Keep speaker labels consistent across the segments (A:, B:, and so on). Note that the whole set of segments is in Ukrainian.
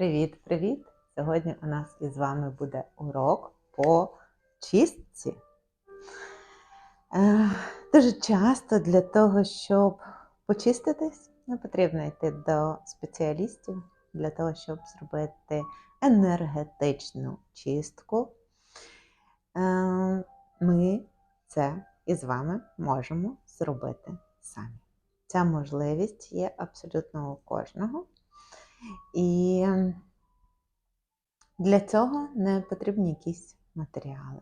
A: Привіт-привіт! Сьогодні у нас із вами буде урок по чистці. Е, Дуже часто для того, щоб почиститись, не потрібно йти до спеціалістів для того, щоб зробити енергетичну чистку. Е, Ми це із вами можемо зробити самі. Ця можливість є абсолютно у кожного. І для цього не потрібні якісь матеріали.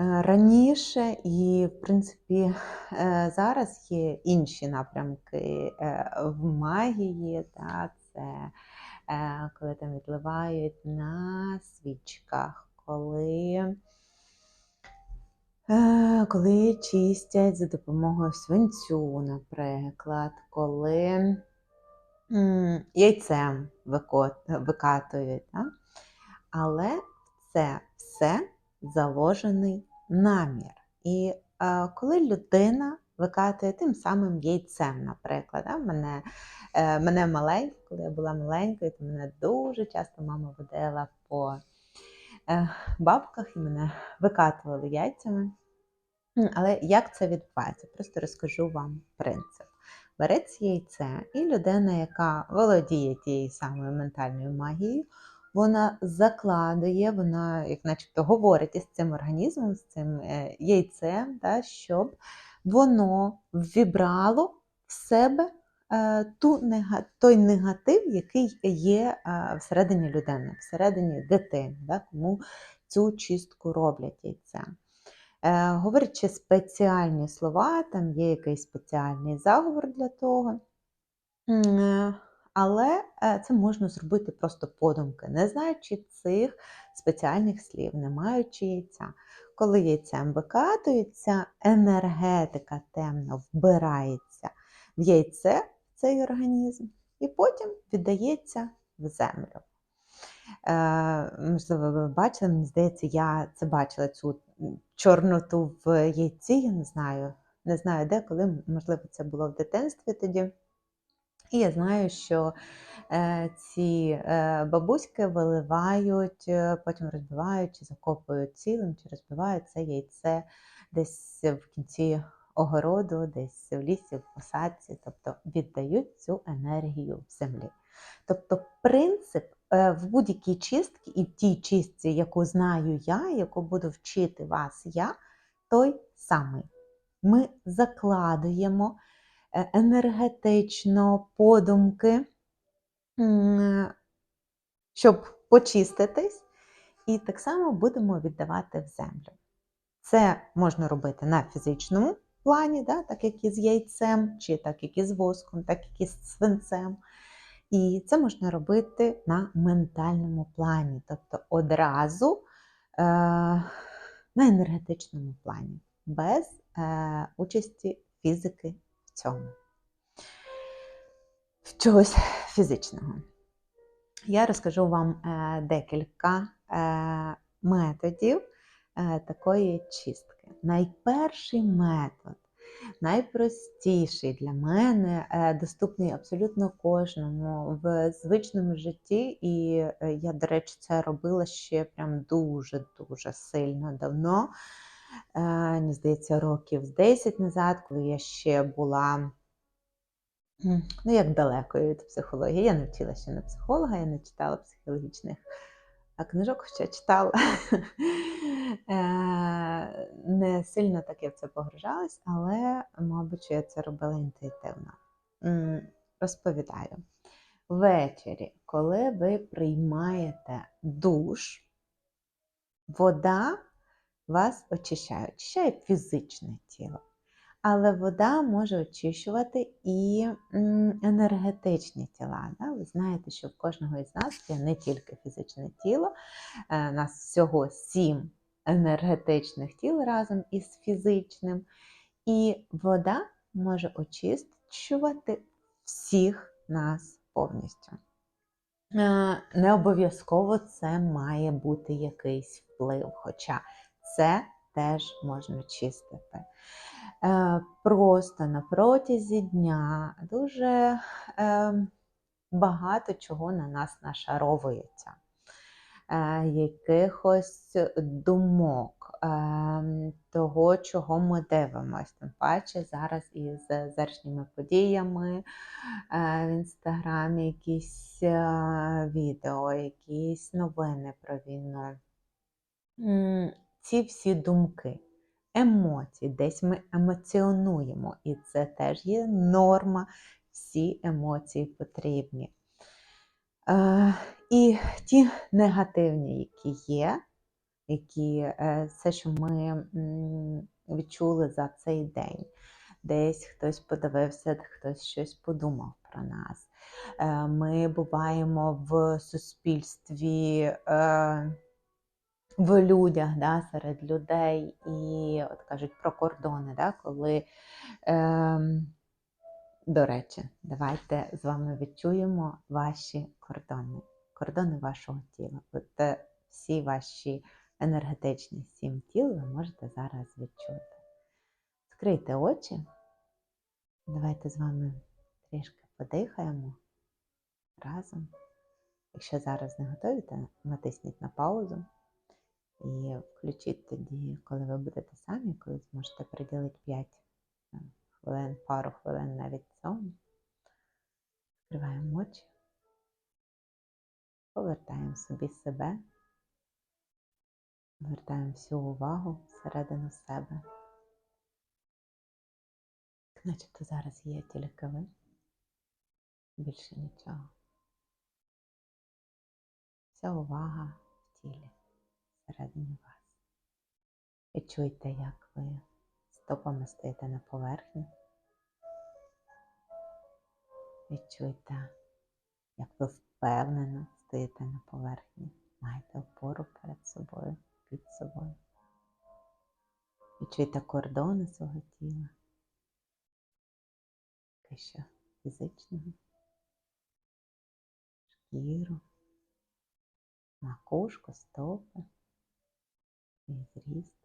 A: Е, Раніше і, в принципі, е, зараз є інші напрямки е, в магії, та, це коли там відливають на свічках, коли, коли чистять за допомогою свинцю, наприклад, коли яйцем викатують. Да? Але це все заложений намір. І е, коли людина викатує тим самим яйцем, наприклад, да? мене, е, мене маленьку, коли я була маленькою, то мене дуже часто мама водила по е, бабках і мене викатували яйцями. Але як це відбувається? Просто розкажу вам принцип. Береться яйце, і людина, яка володіє тією самою ментальною магією, вона закладує, вона, як начебто, говорить із цим організмом, з цим е, яйцем, да, щоб воно вібрало в себе е, ту, той негатив, який є е, всередині людини, всередині дитини, да, кому цю чистку роблять яйцем. Е, говорячи спеціальні слова, там є якийсь спеціальний заговор для того. Е, Але е, це можна зробити просто подумки, не знаючи цих спеціальних слів, не маючи яйця. Коли яйцем викатується, енергетика темна вбирається в яйце, в цей організм, і потім віддається в землю. Можливо, ви бачили, мені здається, я це бачила цю чорноту в яйці, я не знаю, не знаю де, коли, можливо, це було в дитинстві тоді. І я знаю, що е, ці е, бабуськи виливають, е, потім розбивають чи закопують цілим, чи розбивають це яйце десь в кінці огороду, десь в лісі, в посадці, тобто віддають цю енергію в землі. Тобто принцип в будь-якій чистці і в тій чистці, яку знаю я, яку буду вчити вас я, той самий. Ми закладуємо е, енергетично подумки, щоб почиститись, і так само будемо віддавати в землю. Це можна робити на фізичному плані, да, так як і з яйцем, чи так як і з воском, так як і з свинцем. І це можна робити на ментальному плані, тобто одразу е, на енергетичному плані, без е, участі фізики в цьому. В чогось фізичного. Я розкажу вам е, декілька е, методів е, такої чистки. Найперший метод, найпростіший для мене, е, доступний абсолютно кожному в звичному житті, і е, я, до речі, це робила ще прям дуже-дуже сильно давно. Е, Мені здається, років з 10 назад, коли я ще була. Ну, як далекою від психології. Я не вчила ще на психолога, я не читала психологічних книжок, хоча читала. Е, Не сильно так я в це погружалась, але, мабуть, я це робила інтуїтивно. Розповідаю. Ввечері, коли ви приймаєте душ, вода вас очищає, очищає фізичне тіло. Але вода може очищувати і енергетичні тіла. Да? Ви знаєте, що в кожного із нас є не тільки фізичне тіло, е, нас всього сім енергетичних тіл разом із фізичним. І вода може очищувати всіх нас повністю. Е, Не обов'язково це має бути якийсь вплив, хоча це теж можна чистити. Е, Просто на протязі дня дуже е, багато чого на нас нашаровується. Е, якихось думок, е, того, чого ми дивимося. Тим паче зараз із заршніми подіями е, в інстаграмі якісь відео, якісь новини про війну. Ці всі думки, емоції, десь ми емоціонуємо, і це теж є норма, всі емоції потрібні. І ті негативні, які є, які е, все, що ми відчули за цей день. Десь хтось подивився, хтось щось подумав про нас. Е, ми буваємо в суспільстві, е, в людях, да, серед людей, і от кажуть про кордони, да, коли ем, до речі, давайте з вами відчуємо ваші кордони, кордони вашого тіла. От е, всі ваші енергетичні сім тіл ви можете зараз відчути. Скрийте очі. Давайте з вами трішки подихаємо разом. Якщо зараз не готові, то натисніть на паузу і включіть тоді, коли ви будете самі, коли зможете приділити 5 хвилин, пару хвилин навіть цьому. Відкриваємо очі, повертаємо собі себе, повертаємо всю увагу всередину себе. Начебто зараз є тільки ви, більше нічого. Вся увага в тілі всередині вас. Відчуйте, як ви стопами стоїте на поверхні. Відчуйте, як ви впевнено стоїте на поверхні, маєте опору перед собою, під собою. Відчуйте кордони свого тіла, що фізичного, шкіру, макушку, стопи, і зріст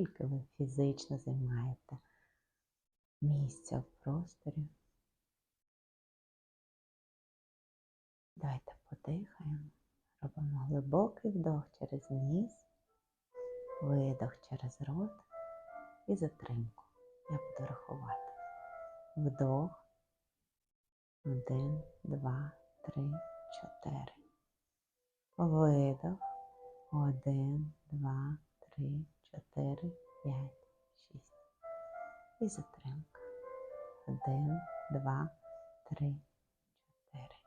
A: скільки ви фізично займаєте місця в просторі. Давайте подихаємо, робимо глибокий вдох через ніс, видох через рот і затримку. Я буду рахувати. Вдох. Один, два, три, чотири. Видох. Один, два, три, чотири, п'ять, шість. І затримка. Один, два, три, чотири, п'ять.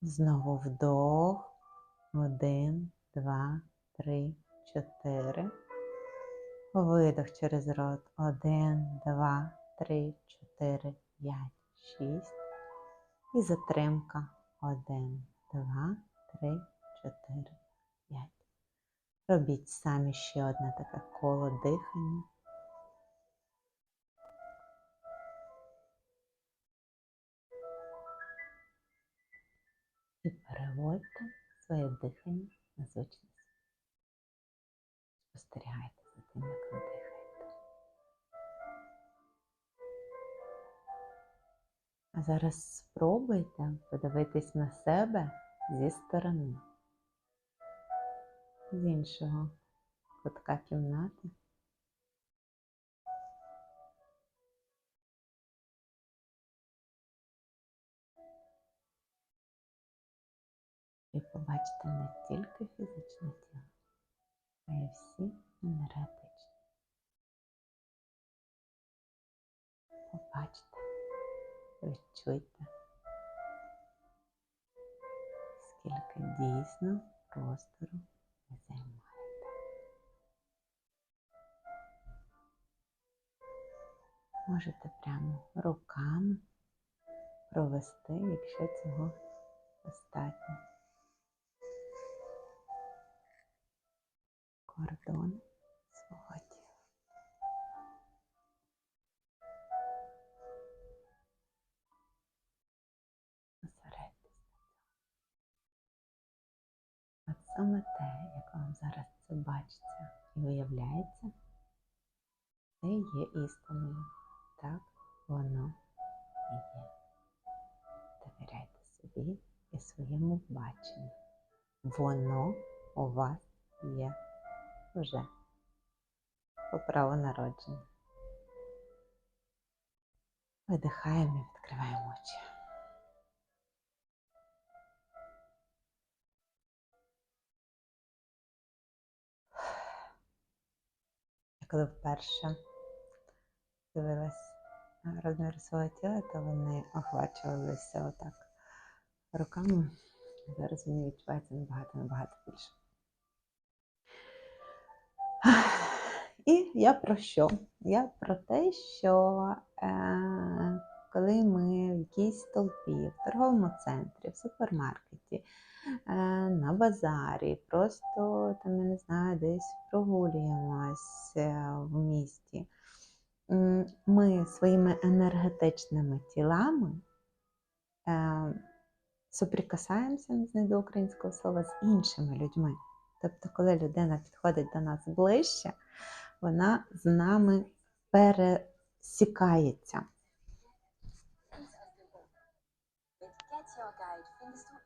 A: Знову вдох. Один, два, три, чотири. Видох через рот. Один, два, три, чотири, п'ять, шість. І затримка. Один, два, три, чотири, п'ять. Робіть самі ще одне таке коло дихання. І переводьте своє дихання на звичність. Спостерігайте за тим, як ви дихаєте. А зараз спробуйте подивитись на себе зі сторони з іншого кутка кімнати. І побачите не тільки фізичне тіло, а й всі енергетичні. Побачте, відчуйте, скільки дійсно простору займаєте. Можете прямо руками провести, якщо цього достатньо. Кордон саме те, як вам зараз це бачиться і виявляється, це є істиною. Так воно і є. собі і своєму баченню. Воно у вас є вже по праву народження. Видихаємо і відкриваємо очі. Коли вперше дивилась розмір свого тіла, то вони охвачувалися отак руками. Зараз мені відчувається набагато набагато більше. І я про що? Я про те, що е, коли ми в якійсь толпі, в торговому центрі, в супермаркеті, на базарі, просто там, я не знаю, десь прогулюємось е, в місті, ми своїми енергетичними тілами е, соприкасаємося, не знайду українського слова, з іншими людьми. Тобто, коли людина підходить до нас ближче, вона з нами пересікається.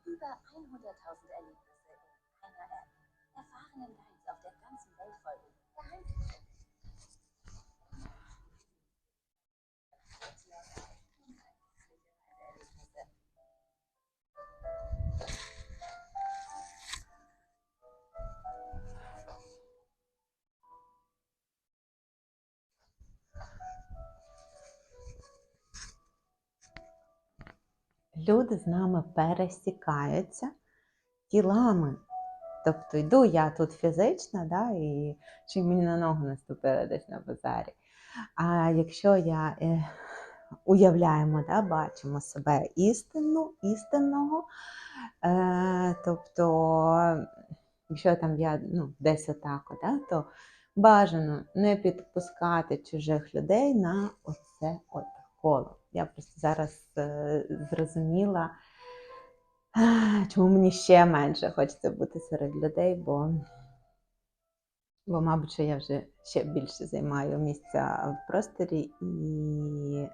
B: Über 100.000 Erlebnisse in einer App. Erfahrenen Guides auf der ganzen Welt folgen.
A: Люди з нами пересікаються тілами. Тобто йду я тут фізично, да, і чи мені на ногу наступили десь на базарі. А якщо я е, уявляємо, да, бачимо себе істинну, істинного, е, тобто, якщо там я ну, десь отако, да, то бажано не підпускати чужих людей на оце от коло. Я просто зараз е, зрозуміла, чому мені ще менше хочеться бути серед людей, бо, бо, мабуть, що я вже ще більше займаю місця в просторі, і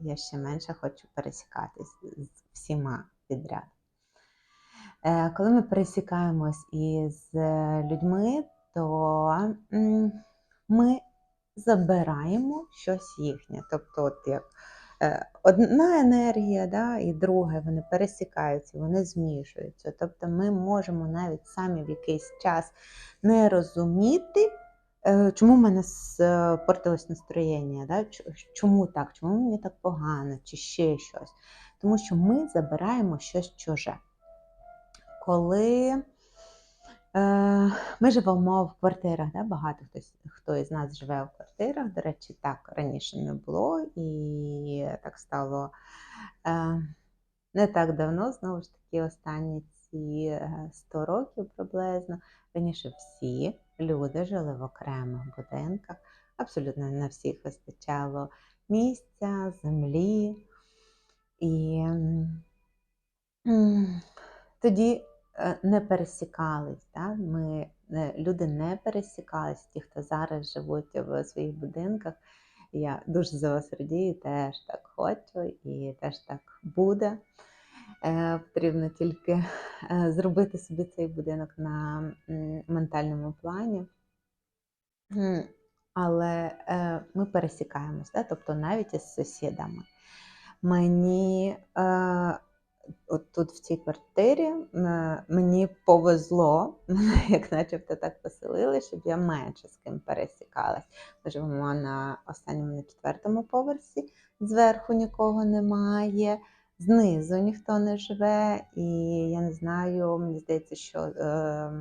A: я ще менше хочу пересікатись з всіма підряд. Е, Коли ми пересікаємось із е, людьми, то ми забираємо щось їхнє. Тобто, от як одна енергія да, і друга, вони пересікаються, вони змішуються. Тобто ми можемо навіть самі в якийсь час не розуміти, е, чому в мене спортилось настроєння, да? чому так, чому мені так погано, чи ще щось. Тому що ми забираємо щось чуже. Коли Е, Ми живемо в квартирах, да? багато хтось, хто із нас живе в квартирах. До речі, так раніше не було, і так стало е, не так давно, знову ж таки, останні ці е, 100 років приблизно. Раніше всі люди жили в окремих будинках, абсолютно на всіх вистачало місця, землі. І тоді е, не пересікались. Да? Ми, е, люди не пересікались, ті, хто зараз живуть в своїх будинках. Я дуже за вас радію, теж так хочу і теж так буде. Е, Потрібно тільки е, зробити собі цей будинок на ментальному плані. Але е, ми пересікаємось, да? тобто навіть із сусідами. Мені е, от тут в цій квартирі мені повезло, мене як начебто так поселили, щоб я менше з ким пересікалась. Ми живемо на останньому на четвертому поверсі, зверху нікого немає, знизу ніхто не живе, і я не знаю, мені здається, що е,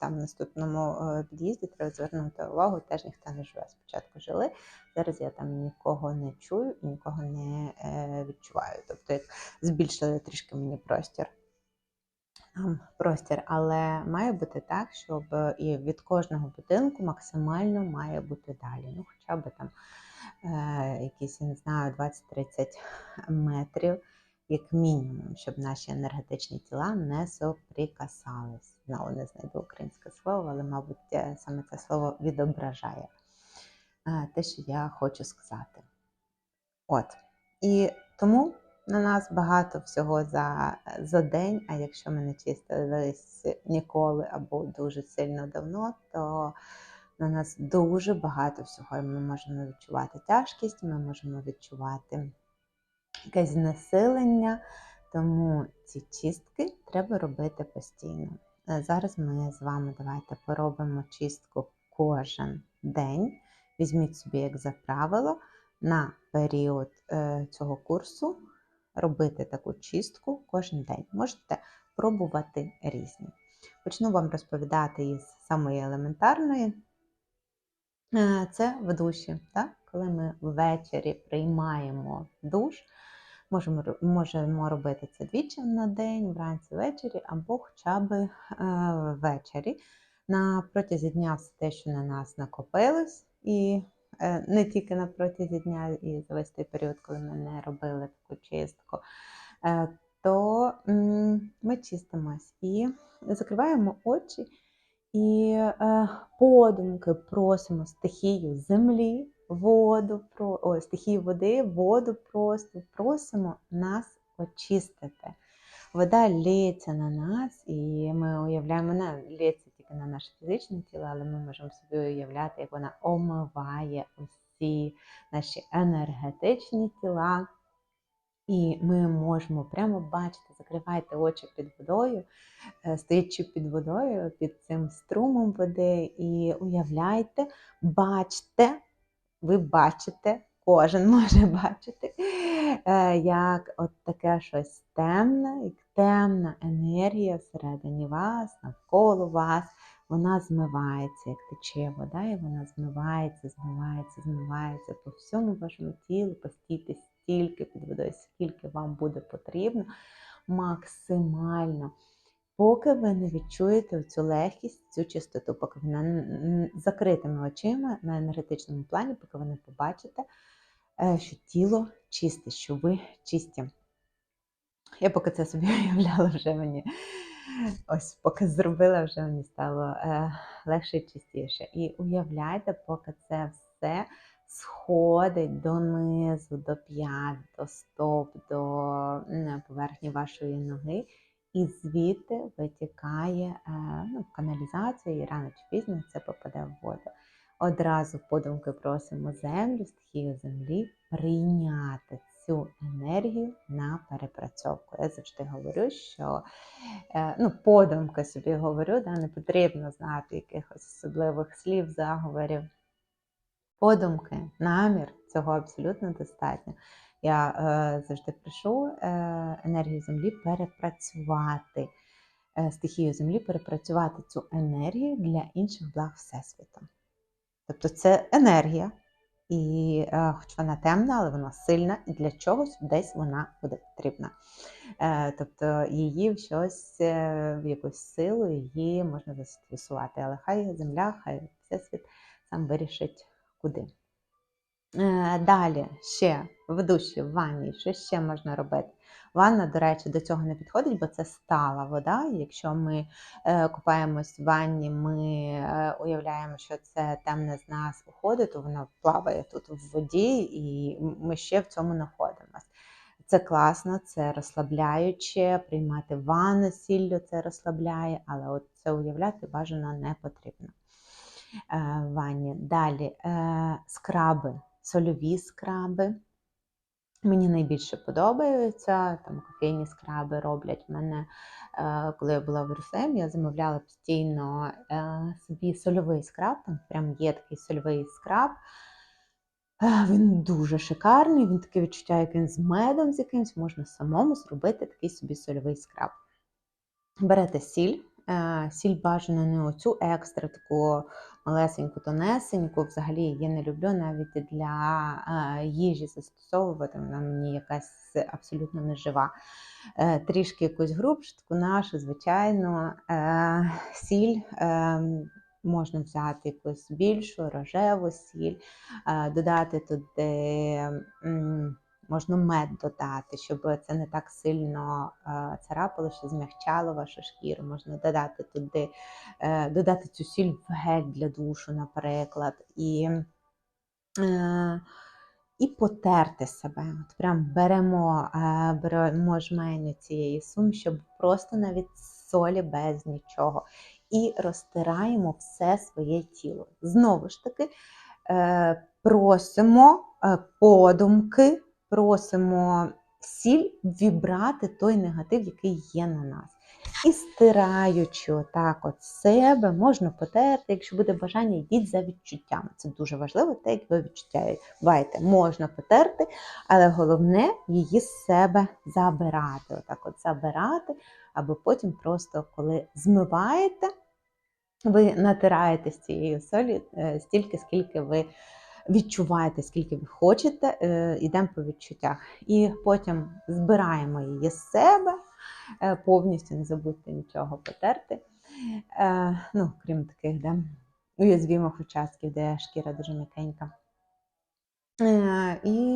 A: там в наступному е, під'їзді треба звернути увагу, теж ніхто не живе. Спочатку жили, зараз я там нікого не чую і нікого не е, відчуваю. Тобто, як збільшили трішки мені простір. Простір, але має бути так, щоб і від кожного будинку максимально має бути далі. Ну, хоча б там е, якісь, я не знаю, 20-30 метрів, як мінімум, щоб наші енергетичні тіла не соприкасались. Знову не знайду українське слово, але, мабуть, е, саме це слово відображає е, те, що я хочу сказати. От. І тому на нас багато всього за, за день, а якщо ми не чистились ніколи або дуже сильно давно, то на нас дуже багато всього. Ми можемо відчувати тяжкість, ми можемо відчувати якесь знесилення. Тому ці чистки треба робити постійно. Зараз ми з вами давайте поробимо чистку кожен день. Візьміть собі, як за правило, на період е, цього курсу робити таку чистку кожен день. Можете пробувати різні. Почну вам розповідати із самої елементарної. Е, Це в душі, так? Коли ми ввечері приймаємо душ. Можемо, можемо робити це двічі на день, вранці ввечері, або хоча б е, ввечері. На протязі дня все те, що на нас накопилось, і е, не тільки на протязі дня, і за весь той період, коли ми не робили таку чистку, е, то ми чистимось і закриваємо очі і е, подумки просимо стихію землі, воду, о, стихію води, воду просто просимо нас очистити. Вода лється на нас, і ми уявляємо, вона лється тільки на наше фізичне тіло, але ми можемо собі уявляти, як вона омиває усі наші енергетичні тіла. І ми можемо прямо бачити, закривайте очі під водою, е, стоячи під водою, під цим струмом води, і уявляйте, бачте, ви бачите, кожен може бачити, е, як от таке щось темне, як темна енергія всередині вас, навколо вас, вона змивається, як тече вода, і вона змивається, змивається, змивається по всьому вашому тілу, постійте стільки під водою, скільки вам буде потрібно, максимально. Поки ви не відчуєте цю легкість, цю чистоту, поки ви на закритими очима на енергетичному плані, поки ви не побачите, е, що тіло чисте, що ви чисті. Я поки це собі уявляла, вже мені ось поки зробила, вже мені стало е, легше і чистіше. І уявляйте, поки це все сходить донизу, до п'ят, до стоп, до поверхні вашої ноги, і звідти витікає е, ну, в каналізацію, і рано чи пізно це попаде в воду. Одразу подумки просимо землю, стихію землі прийняти цю енергію на перепрацьовку. Я завжди говорю, що е, ну, подумки собі говорю, да, не потрібно знати якихось особливих слів, заговорів. Подумки, намір цього абсолютно достатньо. Я е, завжди прошу е, енергію землі перепрацювати, е, стихію землі перепрацювати цю енергію для інших благ Всесвіту. Тобто це енергія, і е, хоч вона темна, але вона сильна, і для чогось десь вона буде потрібна. Е, тобто її в щось, е, в якусь силу її можна застосувати. Але хай земля, хай всесвіт сам вирішить куди. Е, Далі ще в душі, в ванні, що ще можна робити? Ванна, до речі, до цього не підходить, бо це стала вода. Якщо ми е, купаємось в ванні, ми е, уявляємо, що це темне з нас уходить, то воно плаває тут в воді, і ми ще в цьому знаходимося. Це класно, це розслабляюче, приймати ванну сіллю це розслабляє, але от це уявляти бажано не потрібно в ванні. Далі скраби, сольові скраби. Мені найбільше подобаються. Там кофейні скраби роблять В мене. е, Коли я була в Єрусалимі, я замовляла постійно е, собі сольовий скраб. Там прям є такий сольовий скраб. Е, Він дуже шикарний, він таке відчуття, як він з медом з якимось, можна самому зробити такий собі сольовий скраб. Берете сіль, сіль бажано не оцю екстра, таку малесеньку, тонесеньку. Взагалі її не люблю навіть для е, їжі застосовувати. Вона мені якась абсолютно не жива. Е, Трішки якусь грубшу, таку нашу, звичайно, е, сіль. Можна взяти якусь більшу рожеву сіль, додати туди можна мед додати, щоб це не так сильно е, царапало, що змягчало вашу шкіру. Можна додати туди, е, додати цю сіль в гель для душу, наприклад. І, е, і потерти себе. От прям беремо, беремо жменю цієї суми, щоб просто навіть солі без нічого. І розтираємо все своє тіло. Знову ж таки, просимо подумки, просимо сіль вібрати той негатив, який є на нас. І стираючи отак от себе, можна потерти, якщо буде бажання, йдіть за відчуттями. Це дуже важливо, те, як ви відчуваєте. Можна потерти, але головне її з себе забирати. Отак от забирати, аби потім просто, коли змиваєте, ви натираєте з цією солі е, стільки, скільки ви відчуваєте, скільки ви хочете, е, йдемо по відчуттях. І потім збираємо її з себе, е, повністю не забудьте нічого потерти. Е, Ну, крім таких, де уязвімих участків, де шкіра дуже м'якенька. І